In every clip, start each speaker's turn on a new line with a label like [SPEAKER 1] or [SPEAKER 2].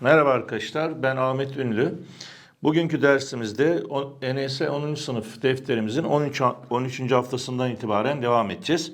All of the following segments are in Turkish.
[SPEAKER 1] Merhaba arkadaşlar, ben Ahmet Ünlü. Bugünkü dersimizde NS 10. sınıf defterimizin 13. ha- 13. haftasından itibaren devam edeceğiz.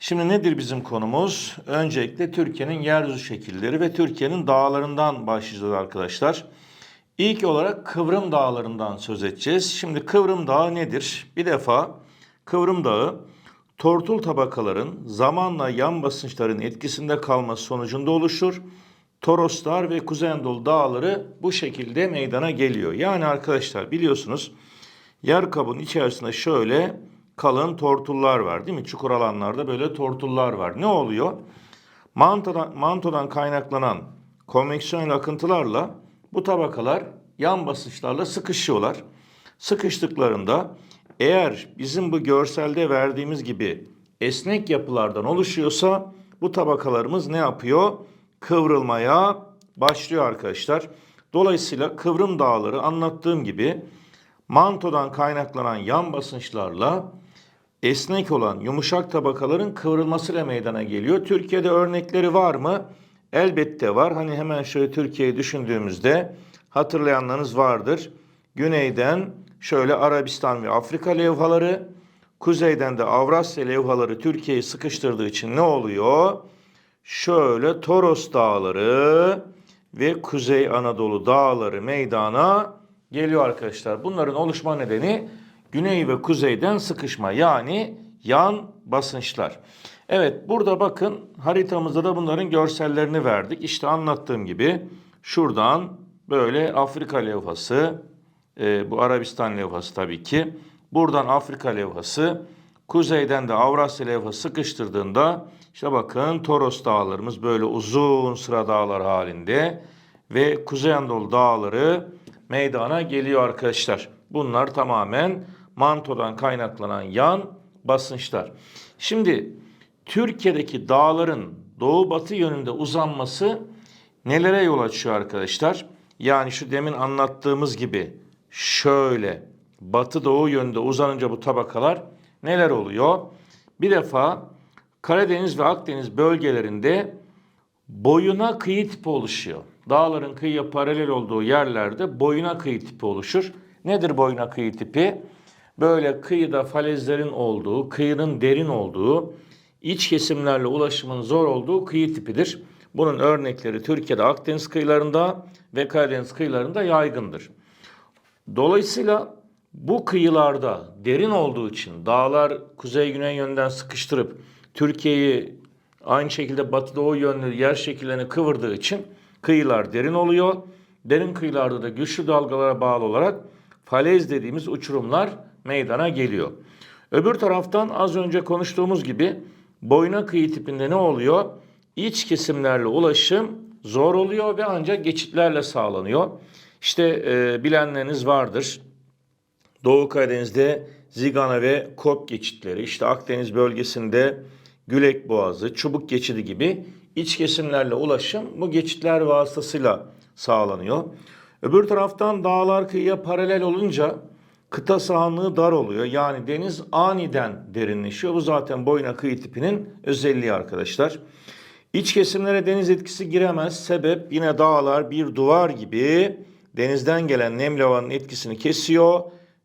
[SPEAKER 1] Şimdi nedir bizim konumuz? Öncelikle Türkiye'nin yeryüzü şekilleri ve Türkiye'nin dağlarından başlayacağız arkadaşlar. İlk olarak Kıvrım Dağları'ndan söz edeceğiz. Şimdi Kıvrım Dağı nedir? Bir defa Kıvrım Dağı tortul tabakaların zamanla yan basınçların etkisinde kalması sonucunda oluşur. Toroslar ve Kuzey dağları bu şekilde meydana geliyor. Yani arkadaşlar biliyorsunuz yer kabının içerisinde şöyle kalın tortullar var değil mi? Çukur alanlarda böyle tortullar var. Ne oluyor? Mantodan, mantodan kaynaklanan konveksiyonel akıntılarla bu tabakalar yan basınçlarla sıkışıyorlar. Sıkıştıklarında eğer bizim bu görselde verdiğimiz gibi esnek yapılardan oluşuyorsa bu tabakalarımız ne yapıyor? Kıvrılmaya başlıyor arkadaşlar. Dolayısıyla kıvrım dağları anlattığım gibi mantodan kaynaklanan yan basınçlarla esnek olan yumuşak tabakaların kıvrılmasıyla meydana geliyor. Türkiye'de örnekleri var mı? Elbette var. Hani hemen şöyle Türkiye'yi düşündüğümüzde hatırlayanlarınız vardır. Güneyden şöyle Arabistan ve Afrika levhaları, kuzeyden de Avrasya levhaları Türkiye'yi sıkıştırdığı için ne oluyor? Şöyle Toros dağları ve Kuzey Anadolu dağları meydana geliyor arkadaşlar. Bunların oluşma nedeni güney ve kuzeyden sıkışma yani yan basınçlar. Evet burada bakın haritamızda da bunların görsellerini verdik. İşte anlattığım gibi şuradan böyle Afrika levhası, e, bu Arabistan levhası tabii ki. Buradan Afrika levhası, kuzeyden de Avrasya levhası sıkıştırdığında işte bakın Toros dağlarımız böyle uzun sıra dağlar halinde ve Kuzey Anadolu dağları meydana geliyor arkadaşlar. Bunlar tamamen mantodan kaynaklanan yan basınçlar. Şimdi Türkiye'deki dağların doğu batı yönünde uzanması nelere yol açıyor arkadaşlar? Yani şu demin anlattığımız gibi şöyle batı doğu yönde uzanınca bu tabakalar neler oluyor? Bir defa Karadeniz ve Akdeniz bölgelerinde boyuna kıyı tipi oluşuyor. Dağların kıyıya paralel olduğu yerlerde boyuna kıyı tipi oluşur. Nedir boyuna kıyı tipi? Böyle kıyıda falezlerin olduğu, kıyının derin olduğu, iç kesimlerle ulaşımın zor olduğu kıyı tipidir. Bunun örnekleri Türkiye'de Akdeniz kıyılarında ve Karadeniz kıyılarında yaygındır. Dolayısıyla bu kıyılarda derin olduğu için dağlar kuzey güney yönden sıkıştırıp Türkiye'yi aynı şekilde batı doğu yönlü yer şekillerini kıvırdığı için kıyılar derin oluyor. Derin kıyılarda da güçlü dalgalara bağlı olarak falez dediğimiz uçurumlar meydana geliyor. Öbür taraftan az önce konuştuğumuz gibi boyuna kıyı tipinde ne oluyor? İç kesimlerle ulaşım zor oluyor ve ancak geçitlerle sağlanıyor. İşte e, bilenleriniz vardır. Doğu Karadeniz'de Zigana ve Kop geçitleri, işte Akdeniz bölgesinde Gülek Boğazı, Çubuk Geçidi gibi iç kesimlerle ulaşım bu geçitler vasıtasıyla sağlanıyor. Öbür taraftan dağlar kıyıya paralel olunca kıta sahanlığı dar oluyor. Yani deniz aniden derinleşiyor. Bu zaten boyuna kıyı tipinin özelliği arkadaşlar. İç kesimlere deniz etkisi giremez. Sebep yine dağlar bir duvar gibi denizden gelen nem lavanın etkisini kesiyor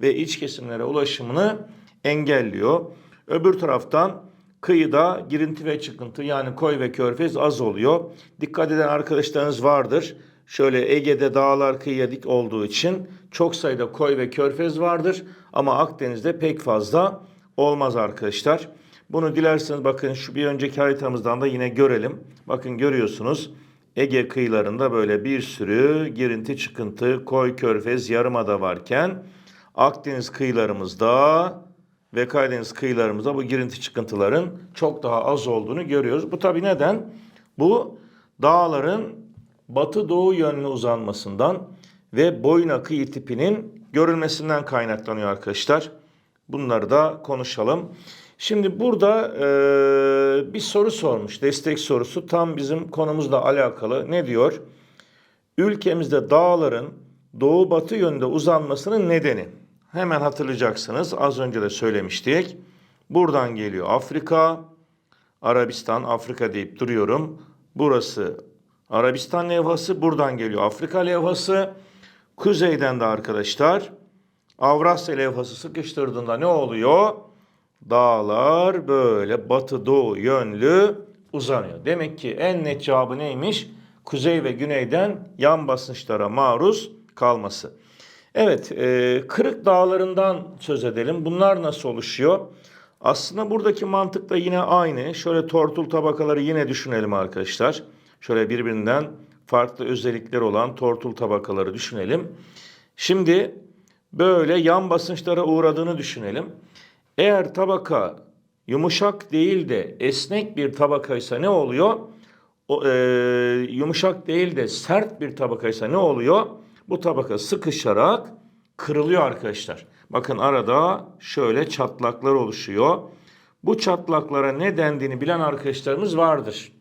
[SPEAKER 1] ve iç kesimlere ulaşımını engelliyor. Öbür taraftan kıyıda girinti ve çıkıntı yani koy ve körfez az oluyor. Dikkat eden arkadaşlarınız vardır. Şöyle Ege'de dağlar kıyıya dik olduğu için çok sayıda koy ve körfez vardır ama Akdeniz'de pek fazla olmaz arkadaşlar. Bunu dilerseniz bakın şu bir önceki haritamızdan da yine görelim. Bakın görüyorsunuz Ege kıyılarında böyle bir sürü girinti çıkıntı, koy körfez, yarımada varken Akdeniz kıyılarımızda ve Karadeniz kıyılarımızda bu girinti çıkıntıların çok daha az olduğunu görüyoruz. Bu tabi neden? Bu dağların batı doğu yönlü uzanmasından ve boyuna kıyı tipinin görülmesinden kaynaklanıyor arkadaşlar. Bunları da konuşalım. Şimdi burada e, bir soru sormuş, destek sorusu tam bizim konumuzla alakalı. Ne diyor? Ülkemizde dağların doğu batı yönde uzanmasının nedeni. Hemen hatırlayacaksınız. Az önce de söylemiştik. Buradan geliyor Afrika, Arabistan, Afrika deyip duruyorum. Burası Arabistan levhası buradan geliyor. Afrika levhası kuzeyden de arkadaşlar Avrasya levhası sıkıştırdığında ne oluyor? Dağlar böyle batı doğu yönlü uzanıyor. Demek ki en net cevabı neymiş? Kuzey ve güneyden yan basınçlara maruz kalması. Evet, e, Kırık Dağları'ndan söz edelim. Bunlar nasıl oluşuyor? Aslında buradaki mantık da yine aynı. Şöyle tortul tabakaları yine düşünelim arkadaşlar. Şöyle birbirinden farklı özellikler olan tortul tabakaları düşünelim. Şimdi böyle yan basınçlara uğradığını düşünelim. Eğer tabaka yumuşak değil de esnek bir tabakaysa ne oluyor? O, e, yumuşak değil de sert bir tabakaysa ne oluyor? Bu tabaka sıkışarak kırılıyor arkadaşlar. Bakın arada şöyle çatlaklar oluşuyor. Bu çatlaklara ne dendiğini bilen arkadaşlarımız vardır.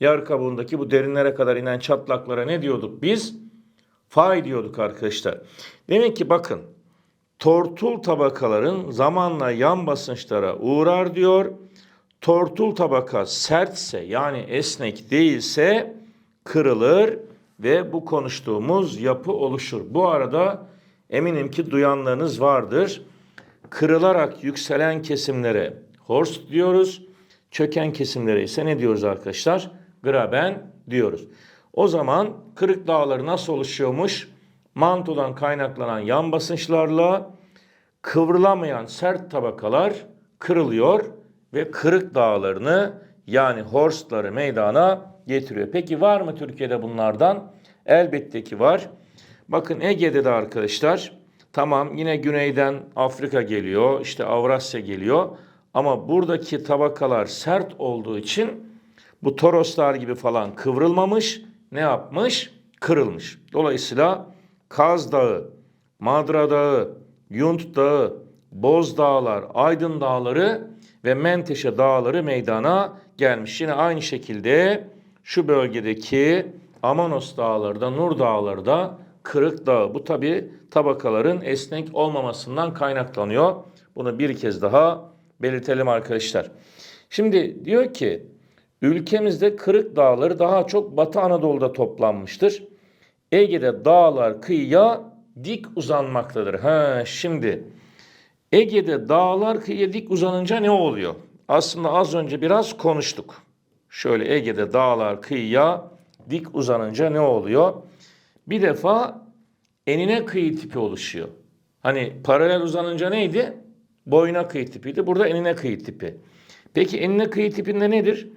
[SPEAKER 1] Yer kabuğundaki bu derinlere kadar inen çatlaklara ne diyorduk biz? Fay diyorduk arkadaşlar. Demek ki bakın tortul tabakaların zamanla yan basınçlara uğrar diyor. Tortul tabaka sertse yani esnek değilse kırılır ve bu konuştuğumuz yapı oluşur. Bu arada eminim ki duyanlarınız vardır. Kırılarak yükselen kesimlere horst diyoruz. Çöken kesimlere ise ne diyoruz arkadaşlar? Graben diyoruz. O zaman kırık dağları nasıl oluşuyormuş? Mantodan kaynaklanan yan basınçlarla kıvrılamayan sert tabakalar kırılıyor ve kırık dağlarını yani horstları meydana getiriyor. Peki var mı Türkiye'de bunlardan? Elbette ki var. Bakın Ege'de de arkadaşlar tamam yine güneyden Afrika geliyor, işte Avrasya geliyor ama buradaki tabakalar sert olduğu için bu Toroslar gibi falan kıvrılmamış, ne yapmış? Kırılmış. Dolayısıyla Kaz Dağı, Madra Dağı, Yunt Dağı, Boz Dağlar, Aydın Dağları ve Menteşe Dağları meydana gelmiş. Yine aynı şekilde şu bölgedeki Amanos Dağları da Nur Dağları da Kırık Dağı. Bu tabi tabakaların esnek olmamasından kaynaklanıyor. Bunu bir kez daha belirtelim arkadaşlar. Şimdi diyor ki ülkemizde Kırık Dağları daha çok Batı Anadolu'da toplanmıştır. Ege'de dağlar kıyıya dik uzanmaktadır. Ha şimdi Ege'de dağlar kıyıya dik uzanınca ne oluyor? Aslında az önce biraz konuştuk. Şöyle Ege'de dağlar kıyıya dik uzanınca ne oluyor? Bir defa enine kıyı tipi oluşuyor. Hani paralel uzanınca neydi? Boyuna kıyı tipiydi. Burada enine kıyı tipi. Peki enine kıyı tipinde nedir?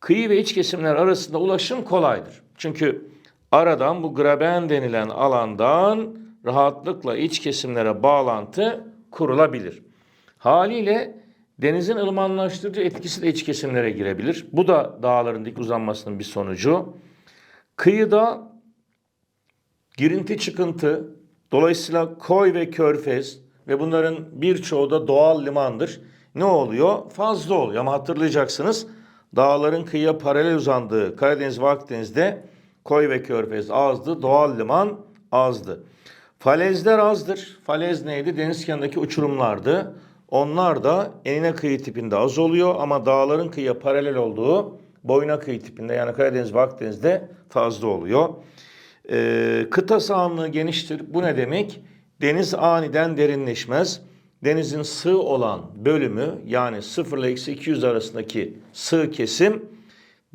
[SPEAKER 1] Kıyı ve iç kesimler arasında ulaşım kolaydır. Çünkü aradan bu graben denilen alandan rahatlıkla iç kesimlere bağlantı kurulabilir. Haliyle denizin ılımanlaştırıcı etkisi de iç kesimlere girebilir. Bu da dağların dik uzanmasının bir sonucu. Kıyıda girinti çıkıntı, dolayısıyla koy ve körfez ve bunların birçoğu da doğal limandır. Ne oluyor? Fazla oluyor ama hatırlayacaksınız dağların kıyıya paralel uzandığı Karadeniz ve Akdeniz'de koy ve körfez azdı, doğal liman azdı. Falezler azdır. Falez neydi? Deniz kenarındaki uçurumlardı. Onlar da enine kıyı tipinde az oluyor ama dağların kıyıya paralel olduğu boyuna kıyı tipinde yani Karadeniz ve Akdeniz'de fazla oluyor. Ee, kıta sahanlığı geniştir. Bu ne demek? Deniz aniden derinleşmez. Denizin sığ olan bölümü yani 0 ile eksi 200 arasındaki sığ kesim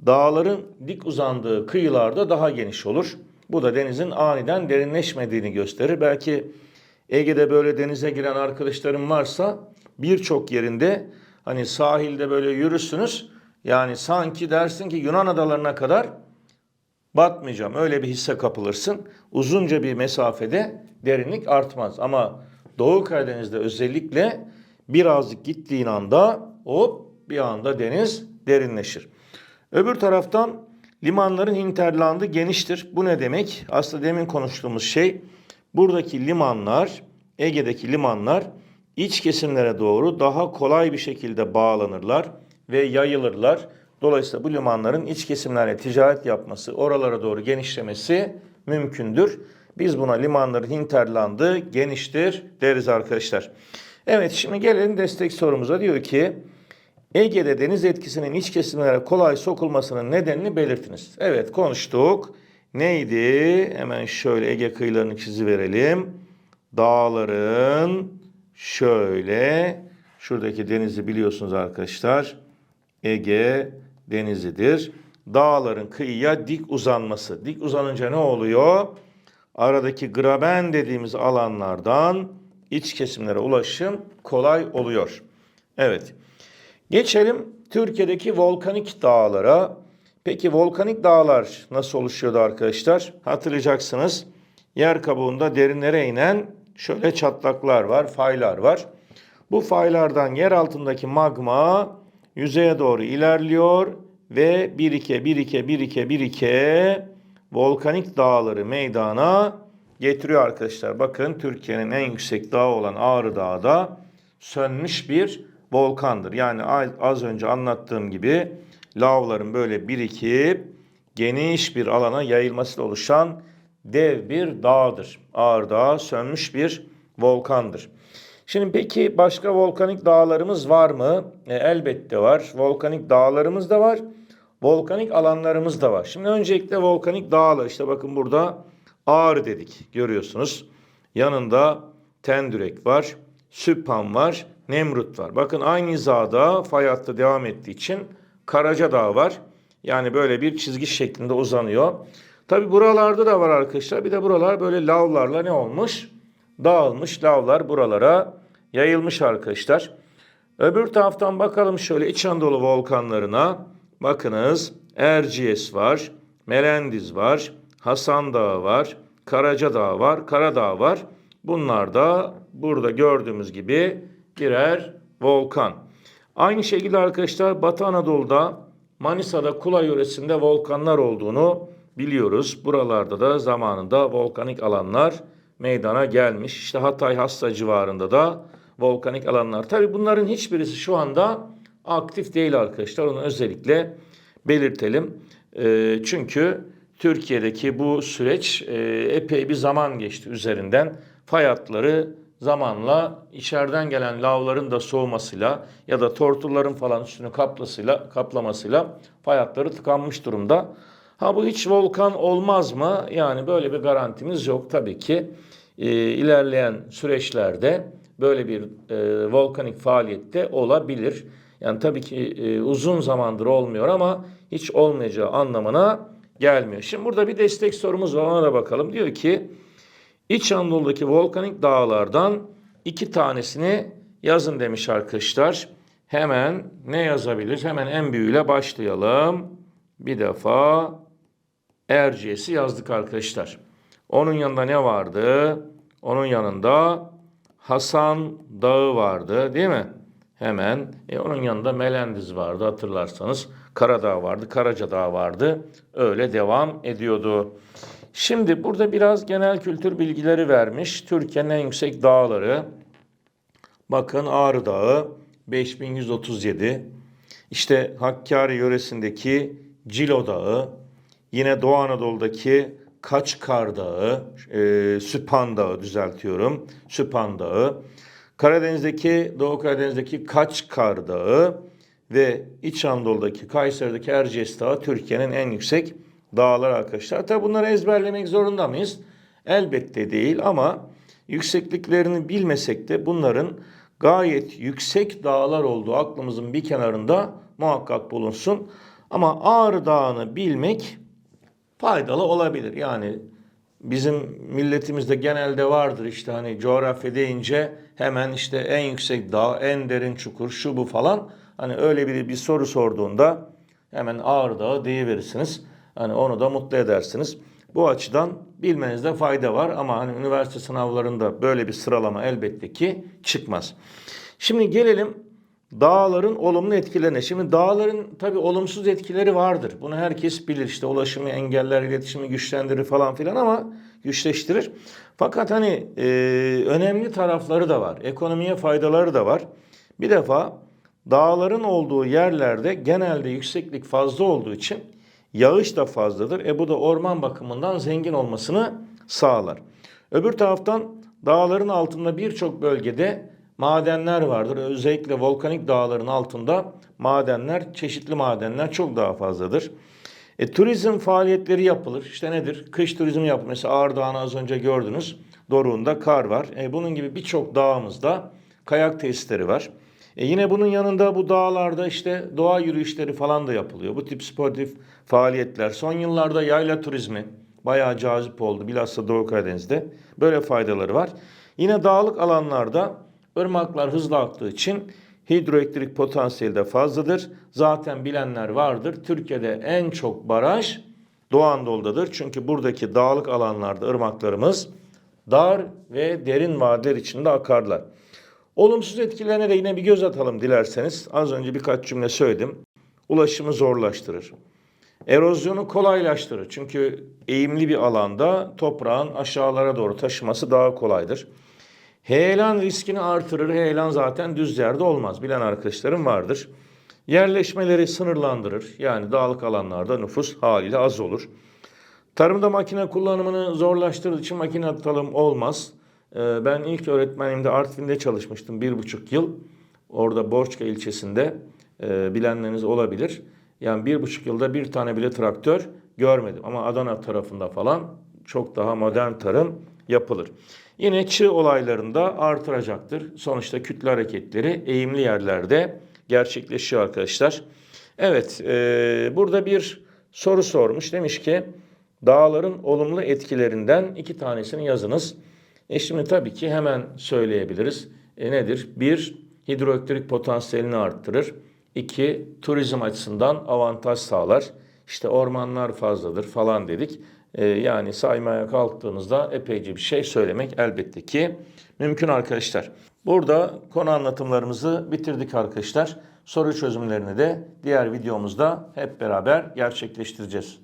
[SPEAKER 1] dağların dik uzandığı kıyılarda daha geniş olur. Bu da denizin aniden derinleşmediğini gösterir. Belki Ege'de böyle denize giren arkadaşlarım varsa birçok yerinde hani sahilde böyle yürürsünüz. Yani sanki dersin ki Yunan adalarına kadar batmayacağım. Öyle bir hisse kapılırsın. Uzunca bir mesafede derinlik artmaz. Ama Doğu Karadeniz'de özellikle birazcık gittiğin anda hop bir anda deniz derinleşir. Öbür taraftan limanların hinterlandı geniştir. Bu ne demek? Aslında demin konuştuğumuz şey buradaki limanlar, Ege'deki limanlar iç kesimlere doğru daha kolay bir şekilde bağlanırlar ve yayılırlar. Dolayısıyla bu limanların iç kesimlerle ticaret yapması, oralara doğru genişlemesi mümkündür. Biz buna limanların hinterlandı, geniştir deriz arkadaşlar. Evet şimdi gelelim destek sorumuza. Diyor ki Ege'de deniz etkisinin iç kesimlere kolay sokulmasının nedenini belirtiniz. Evet konuştuk. Neydi? Hemen şöyle Ege kıyılarını çizi verelim. Dağların şöyle şuradaki denizi biliyorsunuz arkadaşlar. Ege denizidir. Dağların kıyıya dik uzanması. Dik uzanınca ne oluyor? Aradaki graben dediğimiz alanlardan iç kesimlere ulaşım kolay oluyor. Evet. Geçelim Türkiye'deki volkanik dağlara. Peki volkanik dağlar nasıl oluşuyordu arkadaşlar? Hatırlayacaksınız. Yer kabuğunda derinlere inen şöyle çatlaklar var, faylar var. Bu faylardan yer altındaki magma yüzeye doğru ilerliyor ve birike birike birike birike volkanik dağları meydana getiriyor arkadaşlar. Bakın Türkiye'nin en yüksek dağı olan Ağrı Dağı da sönmüş bir volkandır. Yani az önce anlattığım gibi lavların böyle birikip geniş bir alana yayılmasıyla oluşan dev bir dağdır. Ağrı Dağı sönmüş bir volkandır. Şimdi peki başka volkanik dağlarımız var mı? E, elbette var. Volkanik dağlarımız da var. Volkanik alanlarımız da var. Şimdi öncelikle volkanik dağlar. İşte bakın burada Ağrı dedik. Görüyorsunuz. Yanında Tendürek var. Süphan var. Nemrut var. Bakın aynı hizada fay hattı devam ettiği için Karaca Dağ var. Yani böyle bir çizgi şeklinde uzanıyor. Tabi buralarda da var arkadaşlar. Bir de buralar böyle lavlarla ne olmuş? Dağılmış lavlar buralara yayılmış arkadaşlar. Öbür taraftan bakalım şöyle İç Anadolu volkanlarına. Bakınız Erciyes var, Melendiz var, Hasan Dağı var, Karaca Dağı var, Karadağ var. Bunlar da burada gördüğümüz gibi birer volkan. Aynı şekilde arkadaşlar Batı Anadolu'da Manisa'da Kula yöresinde volkanlar olduğunu biliyoruz. Buralarda da zamanında volkanik alanlar meydana gelmiş. İşte Hatay Hassa civarında da volkanik alanlar. Tabi bunların hiçbirisi şu anda aktif değil arkadaşlar. Onu özellikle belirtelim. E, çünkü Türkiye'deki bu süreç e, epey bir zaman geçti üzerinden. Fay hatları zamanla içeriden gelen lavların da soğumasıyla ya da tortulların falan üstünü kaplasıyla, kaplamasıyla fay hatları tıkanmış durumda. Ha bu hiç volkan olmaz mı? Yani böyle bir garantimiz yok tabii ki. E, ilerleyen süreçlerde böyle bir e, volkanik faaliyette olabilir. Yani tabii ki e, uzun zamandır olmuyor ama hiç olmayacağı anlamına gelmiyor. Şimdi burada bir destek sorumuz var ona da bakalım. Diyor ki İç Anadolu'daki volkanik dağlardan iki tanesini yazın demiş arkadaşlar. Hemen ne yazabilir? Hemen en büyüğüyle başlayalım. Bir defa Erciyes'i yazdık arkadaşlar. Onun yanında ne vardı? Onun yanında Hasan Dağı vardı değil mi? Hemen e, onun yanında Melendiz vardı hatırlarsanız. Karadağ vardı, Karaca Dağı vardı. Öyle devam ediyordu. Şimdi burada biraz genel kültür bilgileri vermiş. Türkiye'nin en yüksek dağları. Bakın Ağrı Dağı 5137. İşte Hakkari yöresindeki Cilo Dağı. Yine Doğu Anadolu'daki Kaçkar Dağı, e, Süphan Dağı düzeltiyorum. Süphan Dağı. Karadeniz'deki, Doğu Karadeniz'deki Kaçkar Dağı ve İç Anadolu'daki Kayseri'deki Erciyes Dağı Türkiye'nin en yüksek dağlar arkadaşlar. Tabi bunları ezberlemek zorunda mıyız? Elbette değil ama yüksekliklerini bilmesek de bunların gayet yüksek dağlar olduğu aklımızın bir kenarında muhakkak bulunsun. Ama Ağrı Dağı'nı bilmek faydalı olabilir. Yani bizim milletimizde genelde vardır işte hani coğrafya deyince hemen işte en yüksek dağ, en derin çukur, şu bu falan. Hani öyle bir, bir soru sorduğunda hemen Ağrı Dağı deyiverirsiniz. Hani onu da mutlu edersiniz. Bu açıdan bilmenizde fayda var ama hani üniversite sınavlarında böyle bir sıralama elbette ki çıkmaz. Şimdi gelelim dağların olumlu etkilerine. Şimdi dağların tabi olumsuz etkileri vardır. Bunu herkes bilir. İşte ulaşımı engeller, iletişimi güçlendirir falan filan ama güçleştirir. Fakat hani e, önemli tarafları da var. Ekonomiye faydaları da var. Bir defa dağların olduğu yerlerde genelde yükseklik fazla olduğu için Yağış da fazladır. E bu da orman bakımından zengin olmasını sağlar. Öbür taraftan dağların altında birçok bölgede madenler vardır. Özellikle volkanik dağların altında madenler, çeşitli madenler çok daha fazladır. E, turizm faaliyetleri yapılır. İşte nedir? Kış turizmi yapılır. Mesela Ağrı Dağı'nı az önce gördünüz. Doruğunda kar var. E, bunun gibi birçok dağımızda kayak tesisleri var. E, yine bunun yanında bu dağlarda işte doğa yürüyüşleri falan da yapılıyor. Bu tip sportif faaliyetler. Son yıllarda yayla turizmi bayağı cazip oldu. Bilhassa Doğu Karadeniz'de. Böyle faydaları var. Yine dağlık alanlarda ırmaklar hızlı aktığı için hidroelektrik potansiyeli de fazladır. Zaten bilenler vardır. Türkiye'de en çok baraj Doğu Anadolu'dadır. Çünkü buradaki dağlık alanlarda ırmaklarımız dar ve derin vadiler içinde akarlar. Olumsuz etkilerine de yine bir göz atalım dilerseniz. Az önce birkaç cümle söyledim. Ulaşımı zorlaştırır. Erozyonu kolaylaştırır. Çünkü eğimli bir alanda toprağın aşağılara doğru taşıması daha kolaydır. Heyelan riskini artırır. Heyelan zaten düz yerde olmaz. Bilen arkadaşlarım vardır. Yerleşmeleri sınırlandırır. Yani dağlık alanlarda nüfus haliyle az olur. Tarımda makine kullanımını zorlaştırdığı için makine atalım olmaz. Ee, Ben ilk öğretmenimde Artvin'de çalışmıştım bir buçuk yıl. Orada Borçka ilçesinde e, bilenleriniz olabilir. Yani bir buçuk yılda bir tane bile traktör görmedim. Ama Adana tarafında falan çok daha modern tarım yapılır. Yine çığ olaylarında artıracaktır. Sonuçta kütle hareketleri eğimli yerlerde gerçekleşiyor arkadaşlar. Evet, e, burada bir soru sormuş. Demiş ki dağların olumlu etkilerinden iki tanesini yazınız. E şimdi tabii ki hemen söyleyebiliriz. E nedir? Bir, hidroelektrik potansiyelini arttırır. İki, turizm açısından avantaj sağlar. İşte ormanlar fazladır falan dedik. E, yani saymaya kalktığınızda epeyce bir şey söylemek elbette ki mümkün arkadaşlar. Burada konu anlatımlarımızı bitirdik arkadaşlar. Soru çözümlerini de diğer videomuzda hep beraber gerçekleştireceğiz.